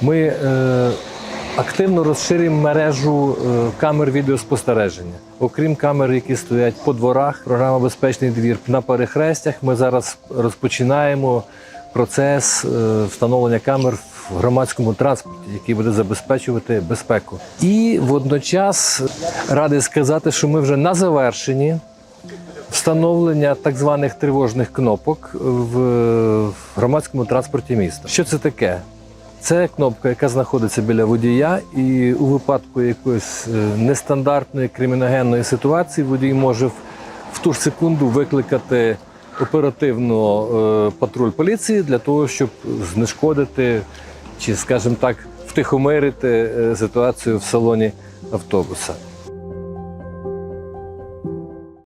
Ми е, активно розширюємо мережу е, камер відеоспостереження. Окрім камер, які стоять по дворах, програма Безпечний двір на перехрестях. Ми зараз розпочинаємо процес е, встановлення камер в громадському транспорті, який буде забезпечувати безпеку. І водночас радий сказати, що ми вже на завершенні встановлення так званих тривожних кнопок в громадському транспорті міста. Що це таке? Це кнопка, яка знаходиться біля водія, і у випадку якоїсь е, нестандартної криміногенної ситуації водій може в, ту ж секунду викликати оперативно е, патруль поліції для того, щоб знешкодити чи, скажімо так, втихомирити е, ситуацію в салоні автобуса.